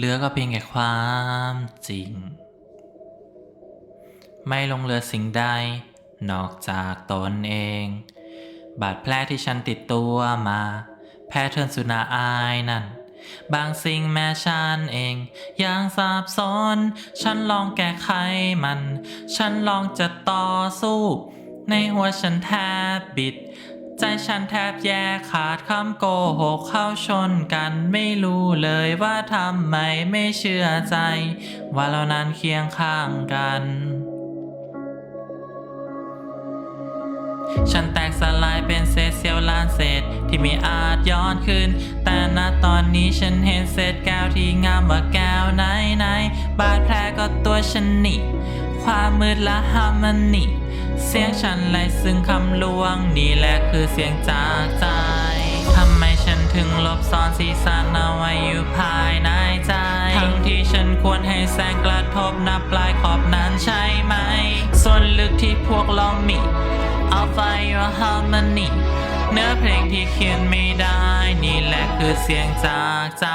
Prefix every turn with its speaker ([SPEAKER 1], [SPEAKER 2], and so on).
[SPEAKER 1] เหลือก็เพียงแค่ความจริง ไม่ลงเหลือสิ่งใด นอกจากตนเอง บาดแผลที่ฉันติดตัวมา แพ้เทินสุนาอายนั่น บางสิ่งแม้ฉันเองยังสับสนฉันลองแก้ไขมัน ฉันลองจะต่อสู้ ในหัวฉันแทบบิด ใจฉันแทบแยกขาดคำโกหกเข้าชนกันไม่รู้เลยว่าทำไมไม่เชื่อใจ ว่าเรานั้นเคียงข้างกัน ฉันแตกสลายเป็นเศษเสี้ยวล้านเศษที่ไม่อาจย้อนคืนแต่ณตอนนี้ฉันเห็นเศษแก้วที่งามว่าแก้วไหนไหนบาดแผลก็ตัวฉันนี่ ความมืดละฮามันนี่ เสียงฉันไหลซึ่งคำลวงนี่แหละคือเสียงจากใจ ทำไมฉันถึงลบซ่อนสีสันเอาไว้อยู่ภายในใจ ทั้งที่ฉันควรให้แสงกระทบนับปลายขอบนั้นใช่ไหม ส่วนลึกที่พวกเรามี I'll find your harmony เนื้อเพลงที่เขียนไม่ได้ นี่แหละคือเสียงจากใจ